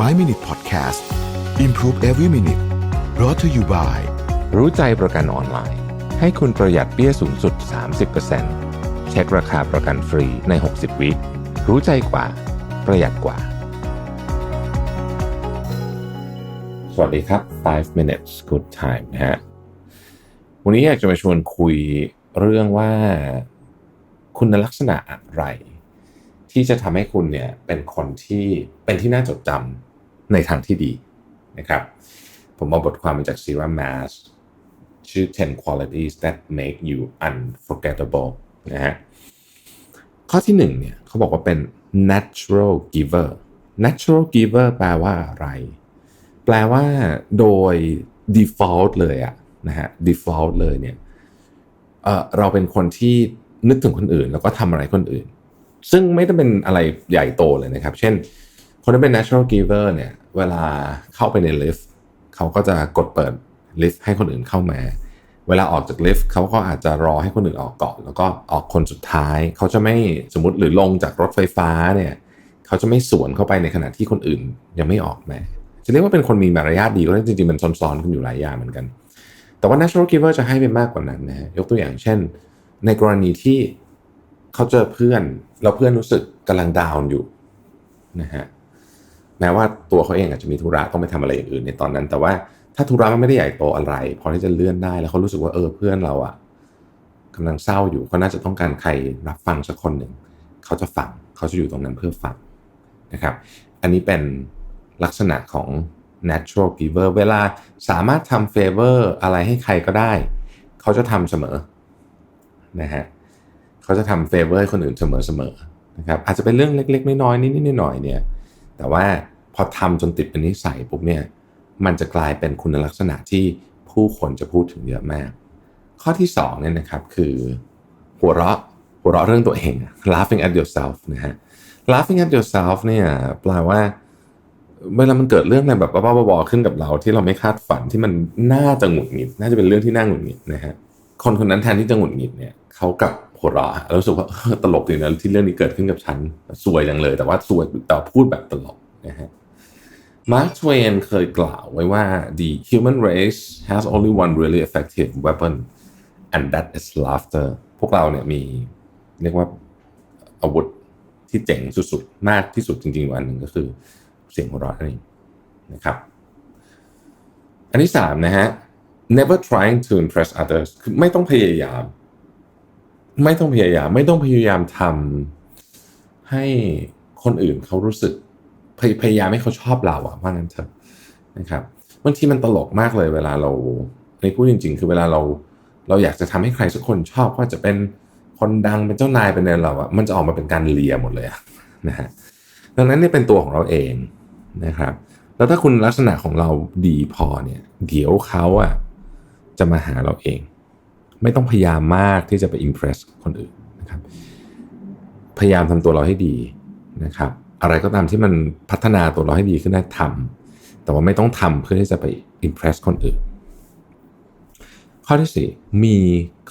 5 Minute Podcast Improve Every Minute brought to you by รู้ใจประกันออนไลน์ ให้คุณประหยัดเปี้ยสูงสุด 30%เช็คราคาประกันฟรีใน 60 วิรู้ใจกว่า ประหยัดกว่า สวัสดีครับ 5 minutes good time นะฮะ วันนี้อยากจะมาชวนคุยเรื่องว่าคุณลักษณะอะไร ที่จะทำให้คุณเนี่ยเป็นคนที่เป็นที่น่าจดจำ ในทางที่ดีนะครับ ผมเอาบทความมาจาก Serum Mass ชื่อ 10 qualities that make you unforgettable นะฮะข้อที่หนึ่งเนี่ยเขาบอกว่าเป็น natural giver natural giver แปลว่าอะไร แปลว่าโดย default เลยอะนะฮะ default เลยเนี่ยเเราเป็นคนที่นึกถึงคนอื่น แล้วก็ทำอะไรคนอื่น ซึ่งไม่ได้เป็นอะไรใหญ่โตเลยนะครับ เช่น คนที่เป็น natural giver เนี่ย เวลาเข้าไปในลิฟต์เขาก็จะกดเปิดลิฟต์ให้คนอื่นเข้ามา เวลาออกจากลิฟต์เขาก็อาจจะรอให้คนอื่นออกก่อน แล้วก็ออกคนสุดท้าย เขาจะไม่สมมติหรือลงจากรถไฟฟ้าเนี่ยเขาจะไม่สวนเข้าไปในขณะที่คนอื่นยังไม่ออกมาจะเรียกว่าเป็นคนมีมารยาทดีก็ได้จริงๆมันซ้อนๆกันอยู่หลายอย่างเหมือนกัน แต่ว่า natural giver จะให้ไปมากกว่านั้นนะฮะยกตัวอย่างเช่น ในกรณีที่เขาเจอเพื่อนแล้วเพื่อนรู้สึกกำลังดาวน์อยู่นะฮะ แม้ว่าตัวเขาเองอาจจะมีธุระต้องไปทำอะไรอย่างอื่นในตอนนั้น แต่ว่าถ้าธุระมันไม่ได้ใหญ่โตอะไรพอที่จะเลื่อนได้แล้วเขารู้สึกว่าเออเพื่อนเราอะกำลังเศร้าอยู่เขาน่าจะต้องการใครรับฟังสักคนหนึ่งเขาจะฟังเขาจะอยู่ตรงนั้นเพื่อฟังนะครับ อันนี้เป็นลักษณะของ natural giver เวลาสามารถทำ favor อะไรให้ใครก็ได้ เขาจะทำเสมอนะฮะเขาจะทำ favor ให้คนอื่นเสมอๆนะครับอาจจะเป็นเรื่องเล็ก ๆ น้อยๆนิดๆหน่อยๆเนี่ยแต่ว่า พอทำจนติดเป็นนิสัยปุ๊บเนี่ยมันจะกลายเป็นคุณลักษณะที่ผู้คนจะพูดถึงเยอะมาก ข้อที่สองเนี่ยนะครับคือหัวเราะหัวเราะเรื่องตัวเอง laughing at yourself นะฮะ laughing at yourself เนี่ยแปลว่าเวลามันเกิดเรื่องอะไรแบบบ้าๆบอๆขึ้นกับเราที่เราไม่คาดฝันที่มันน่าจะหงุดหงิด น่าจะเป็นเรื่องที่น่าหงุดหงิดนะฮะคนคนนั้นแทนที่จะหงุดหงิดเนี่ยเขากลับหัวเราะแล้วรู้สึกว่าตลกดีนะที่เรื่องนี้เกิดขึ้นกับฉันสวยจังเลย แต่ว่าสวยแต่พูดแบบตลกนะฮะ มาร์คทเวนเคยกล่าวไว้ว่า the human race has only one really effective weapon and that is laughter พวกเราเนี่ยมีเรียกว่าอาวุธที่เจ๋งสุดๆ มากที่สุดจริงๆอันหนึ่งก็คือเสียงหัวเราะนั่นเองนะครับ อันที่สามนะฮะ never trying to impress others คือไม่ต้องพยายาม ไม่ต้องพยายาม ไม่ต้องพยายามทำให้คนอื่นเขารู้สึก พยพยายามให้เขาชอบเราอะว่างั้นเถอะนะครับบางทีมันตลกมากเลยเวลาเราในพูดจริง ๆ คือเวลาเราเราอยากจะทำให้ใครสักคนชอบว่าจะเป็นคนดังเป็นเจ้านายเป็นอะไรเราอะมันจะออกมาเป็นการเลียหมดเลยอะนะฮะดังนั้นเนี่ยเป็นตัวของเราเองนะครับ แล้วถ้าคุณลักษณะของเราดีพอเนี่ยเดี๋ยวเขาอะจะมาหาเราเอง ไม่ต้องพยายามมากที่จะไปอิมเพรสคนอื่นนะครับ พยายามทำตัวเราให้ดีนะครับ อะไรก็ตามที่มันพัฒนาตัวเราให้ดีขึ้นได้ทำแต่ว่าไม่ต้องทำเพื่อที่จะไปอิมเพรสคนอื่น ข้อที่สี่มี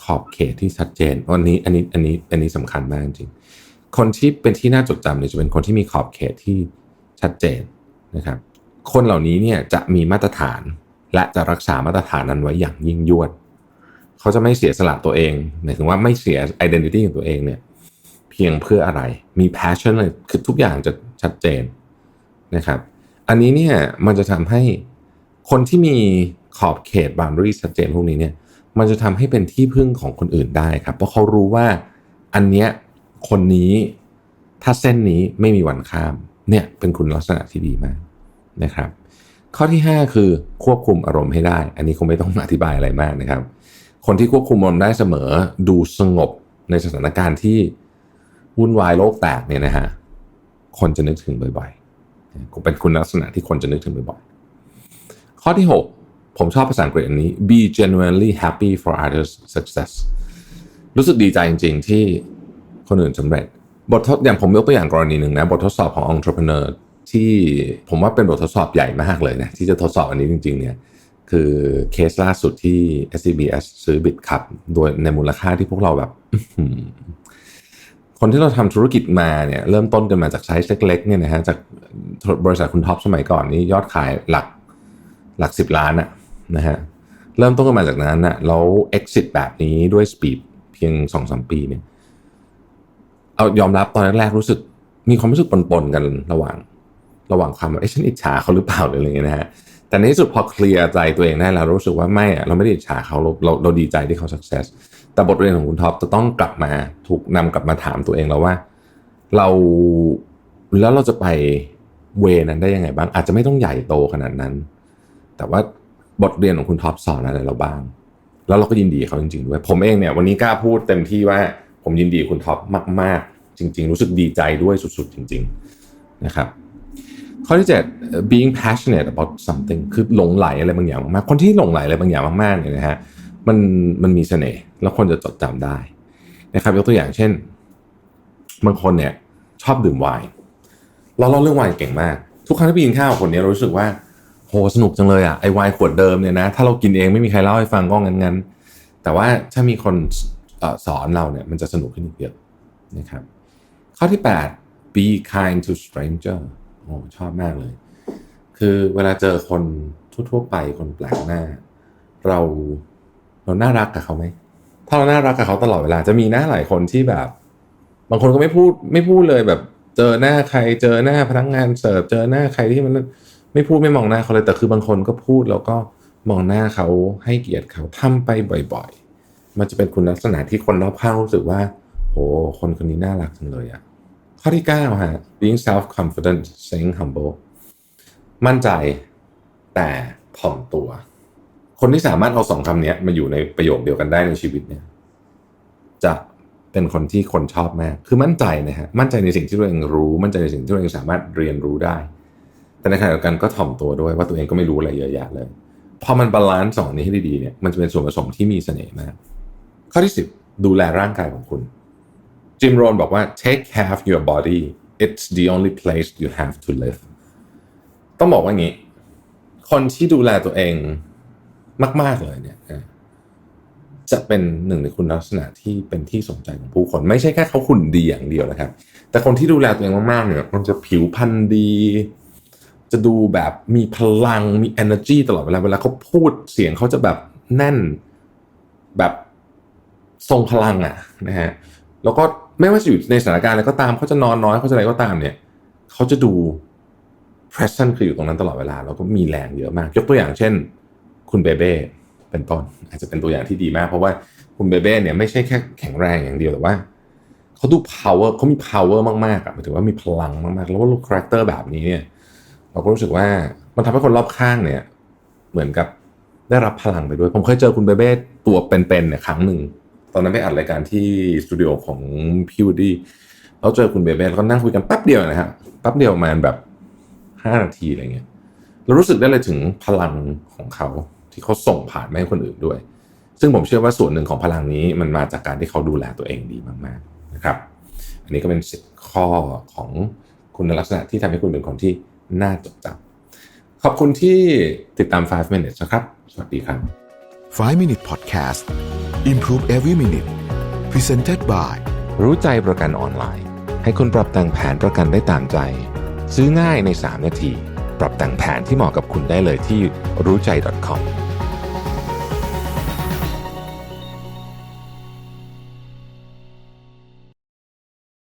ขอบเขตที่ชัดเจนวันนี้อันนี้อันนี้อันนี้สำคัญมากจริง คนที่เป็นที่น่าจดจำเนี่ยจะเป็นคนที่มีขอบเขตที่ชัดเจนนะครับ คนเหล่านี้เนี่ยจะมีมาตรฐานและจะรักษามาตรฐานนั้นไว้อย่างยิ่งยวด เขาจะไม่เสียสละตัวเองหมายถึงว่าไม่เสีย identity ของตัวเองเนี่ย พียงเพื่ออะไร มี passion เลยคือทุกอย่างจะชัดเจนนะครับ อันนี้เนี่ยมันจะทำให้คนที่มีขอบเขต boundary ชัดเจนพวกนี้เนี่ย มันจะทำให้เป็นที่พึ่งของคนอื่นได้ครับ เพราะเขารู้ว่าอันเนี้ยคนนี้ถ้าเส้นนี้ไม่มีวันข้ามเนี่ยเป็นคุณลักษณะที่ดีมากนะครับ ข้อที่ 5 คือควบคุมอารมณ์ให้ได้ อันนี้คงไม่ต้องอธิบายอะไรมากนะครับ คนที่ควบคุมอารมณ์ได้เสมอดูสงบในสถานการณ์ที่ วุ่นวายโลกแตกเนี่ยนะฮะคนจะนึกถึงบ่อยๆเป็นคุณลักษณะที่คนจะนึกถึงบ่อยๆข้อที่ 6 ผมชอบภาษาอังกฤษอันนี้ be genuinely happy for others success รู้สึกดีใจจริง ๆ ที่คนอื่นสำเร็จ บททดอย่างผมยกตัวอย่างกรณีหนึ่งนะ บททดสอบของ entrepreneur ที่ผมว่าเป็นบททดสอบใหญ่มากเลยนะที่จะทดสอบอันนี้จริง ๆ เนี่ยคือเคสล่าสุดที่ SCBS ซื้อบิตคับโดยในมูลค่าที่พวกเราแบบ คนที่เราทำธุรกิจมาเนี่ยเริ่มต้นกันมาจากไซส์เล็กๆเนี่ยนะฮะจากบริษัทคุณท็อปสมัยก่อนนี้ยอดขายหลักหลักสิบล้านอะนะฮะเริ่มต้นกันมาจากนั้นอะแล้ว exit แบบนี้ด้วยสปีดเพียงสองสามปีเนี่ยเอายอมรับตอนแรกๆรู้สึกมีความรู้สึกปนๆกันระหว่าง ระหว่างความเอ๊ะฉันอิจฉาเขาหรือเปล่าหรืออะไรเงี้ยนะฮะแต่ในที่สุดพอเคลียร์ใจตัวเองได้แล้วรู้สึกว่าไม่อะเราไม่ได้อิจฉาเขาเราเราเราดีใจที่เขา success แต่บทเรียนของคุณท็อปจะต้องกลับมาถูกนำกลับมาถามตัวเองแล้วว่า เราแล้วเราจะไปเวนั้นได้ยังไงบ้าง อาจจะไม่ต้องใหญ่โตขนาดนั้น แต่ว่าบทเรียนของคุณท็อปสอนอะไรเราบ้าง แล้วเราก็ยินดีเขาจริงๆด้วยผมเองเนี่ยวันนี้กล้าพูดเต็มที่ว่าผมยินดีคุณท็อปมาก ๆ จริง ๆ รู้สึกดีใจด้วยสุดๆ จริง ๆนะครับ ข้อที่ 7 being passionate about something คือหลงไหลอะไรบางอย่างมากๆคนที่หลงไหลอะไรบางอย่างมากๆเนี่ยนะฮะ มันมันมีเสน่ห์แล้วคนจะจดจำได้นะครับยกตัวอย่างเช่นบางคนเนี่ยชอบดื่มไวน์เราเล่าเรื่องไวน์เก่งมาก ทุกครั้งที่ไปกินข้าวคนนี้เรารู้สึกว่าโหสนุกจังเลยอะไอไวน์ขวดเดิมเนี่ยนะถ้าเรากินเองไม่มีใครเล่าให้ฟังก็งั้นๆแต่ว่าถ้ามีคนอสอนเราเนี่ยมันจะสนุกขึ้นอีกเยอะนะครับข้อที่ 8 be kind to stranger โอ้ชอบมากเลย คือเวลาเจอคนทั่วๆไปคนแปลกหน้า เรา เราน่ารักกับเขาไหมถ้าเราน่ารักกับเขาตลอดเวลาจะมีหน้าหลายคนที่แบบ บางคนก็ไม่พูดไม่พูดเลยแบบ เจอหน้าใครเจอหน้าพนักงานเสิร์ฟเจอหน้าใครที่มันไม่พูดไม่มองหน้าเขาเลยแต่คือบางคนก็พูดแล้วก็มองหน้าเขาให้เกียรติเขาทำไปบ่อยๆ มันจะเป็นคุณลักษณะที่คนรอบข้างรู้สึกว่า โห คนคนนี้น่ารักจังเลยอะข้อที่9ฮะ being self confident staying humble มั่นใจแต่ถ่อมตัว คนที่สามารถเอาสองคำนี้มาอยู่ในประโยคเดียวกันได้ในชีวิตเนี่ย จะเป็นคนที่คนชอบมาก คือมั่นใจนะฮะ มั่นใจในสิ่งที่ตัวเองรู้ มั่นใจในสิ่งที่ตัวเองสามารถเรียนรู้ได้ แต่ในขณะเดียวกันก็ถ่อมตัวด้วยว่าตัวเองก็ไม่รู้อะไรเยอะแยะเลย พอมันบาลานซ์สองนี้ให้ดีๆเนี่ย มันจะเป็นส่วนผสมที่มีเสน่ห์มาก ข้อที่10ดูแลร่างกายของคุณ จิมโรนบอกว่า take care of your body it's the only place you have to live ต้องบอกว่างี้ คนที่ดูแลตัวเอง มาก ๆ เลยเนี่ยจะเป็นหนึ่งในคุณลักษณะที่เป็นที่สนใจของผู้คน ไม่ใช่แค่เขาหุ่นดีอย่างเดียวนะครับ แต่คนที่ดูแลตัวเองมากๆเนี่ยมันจะผิวพรรณดี จะดูแบบมีพลังมี energy ตลอดเวลาเวลาเขาพูดเสียงเขาจะแบบแน่นแบบทรงพลังอะนะฮะแล้วก็ไม่ว่าจะอยู่ในสถานการณ์อะไรก็ตามเขาจะนอนน้อยเขาจะอะไรก็ตามเนี่ยเขาจะดู present คืออยู่ตรงนั้นตลอดเวลาแล้วก็มีแรงเยอะมาก ยกตัวอย่างเช่น คุณเบเบ้เป็นต้นอาจจะเป็นตัวอย่างที่ดีมาก เพราะว่าคุณเบเบ้เนี่ยไม่ใช่แค่แข็งแรงอย่างเดียวแต่ว่าเขาดู power เขามี power มากๆอะหมายถึงว่ามีพลังมากๆ แล้วว่าลูกคาแรคเตอร์แบบนี้เนี่ยเราก็รู้สึกว่ามันทำให้คนรอบข้างเนี่ย เหมือนกับได้รับพลังไปด้วย ผมเคยเจอคุณเบเบ้ตัวเป็นๆเนี่ยครั้งหนึ่งตอนนั้นไปอัดรายการที่สตูดิโอของพี่วูดดี้เราเจอคุณเบเบ้แล้วก็นั่งคุยกันแป๊บเดียวนะฮะแป๊บเดียวประมาณแบบห้านาทีอะไรเงี้ยเรารู้สึกได้เลยถึงพลังของเขา ที่เขาส่งผ่านมาให้คนอื่นด้วย ซึ่งผมเชื่อว่าส่วนหนึ่งของพลังนี้มันมาจากการที่เขาดูแลตัวเองดีมากๆนะครับ อันนี้ก็เป็นสิบข้อของคุณลักษณะที่ทำให้คุณเป็นคนที่น่าจดจำขอบคุณที่ติดตาม 5 minutes นะครับ สวัสดีครับ 5 Minute Podcast Improve Every Minute Presented by รู้ใจประกันออนไลน์ ให้คุณปรับแต่งแผนประกันได้ตามใจ ซื้อง่ายใน 3 นาที ปรับแต่งแผนที่เหมาะกับคุณได้เลยที่รู้ใจ .com